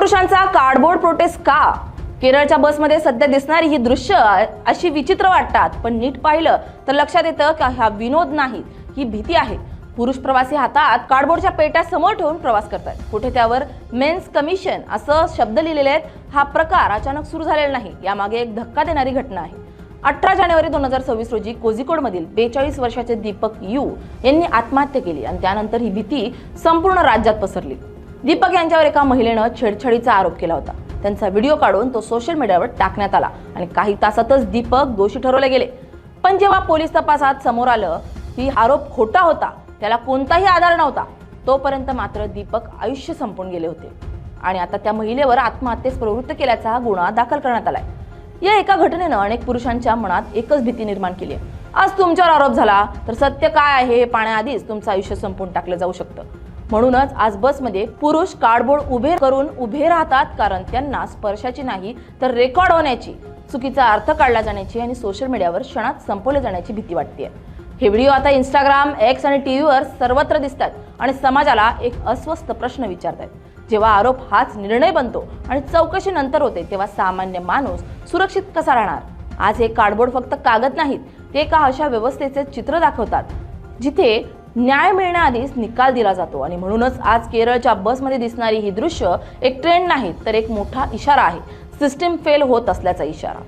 पुरुषांचा cardboard prostate का? केरळच्या बसमध्ये सध्या दिसणारी ही दृश्य अशी विचित्र वाटतात. पण नीट पाहिलं तर लक्षात येतं की हा विनोद नाही ही भीती आहे. पुरुष प्रवासी हातात कार्डबोर्डच्या पेट्या समोर ठेवून प्रवास करतात. कुठे त्यावर मेन्स कमिशन असं शब्द लिहिलेले आहेत हा प्रकार अचानक सुरू झालेला नाही. यामागे एक धक्का देणारी घटना आहे. अठरा जानेवारी दोन हजार सव्वीस रोजी कोझिकोडमधील बेचाळीस वर्षाचे दीपक यू यांनी आत्महत्या केली आणि त्यानंतर ही भीती संपूर्ण राज्यात पसरली. दीपक यांच्यावर एका महिलेनं छेडछाडीचा आरोप केला होता. त्यांचा व्हिडिओ काढून तो सोशल मीडियावर टाकण्यात आला आणि काही तासातच दीपक दोषी ठरवले गेले. पण जेव्हा पोलीस तपासात समोर आलं की आरोप खोटा होता त्याला कोणताही आधार नव्हता तोपर्यंत मात्र दीपक आयुष्य संपून गेले होते. आणि आता त्या महिलेवर आत्महत्येस प्रवृत्त केल्याचा गुन्हा दाखल करण्यात आलाय. या एका घटनेनं अनेक पुरुषांच्या मनात एकच भीती निर्माण केली आहे. आज तुमच्यावर आरोप झाला तर सत्य काय आहे हे पाण्याआधीच तुमचं आयुष्य संपून टाकलं जाऊ शकतं. म्हणूनच आज बसमध्ये पुरुष कार्डबोर्ड उभे करून उभे राहतात कारण त्यांना स्पर्शाची नाही तर रेकॉर्ड होण्याची चुकीचा अर्थ काढला जाण्याची आणि सोशल मीडियावर क्षणात संपवले जाण्याची भीती वाटते हे व्हिडिओ आता इंस्टाग्राम एक्स आणि टीव्हीवर सर्वत्र दिसतात आणि समाजाला एक अस्वस्थ प्रश्न विचारतात जेव्हा आरोप हाच निर्णय बनतो आणि चौकशी नंतर होते तेव्हा सामान्य माणूस सुरक्षित कसा राहणार? आज हे कार्डबोर्ड फक्त कागद नाहीत ते एका अशा व्यवस्थेचे चित्र दाखवतात? जिथे न्याय मिळण्याआधीच निकाल दिला जातो. आणि म्हणूनच आज केरळच्या बसमध्ये दिसणारी ही दृश्य एक ट्रेंड नाही तर एक मोठा इशारा आहे. सिस्टीम फेल होत असल्याचा इशारा.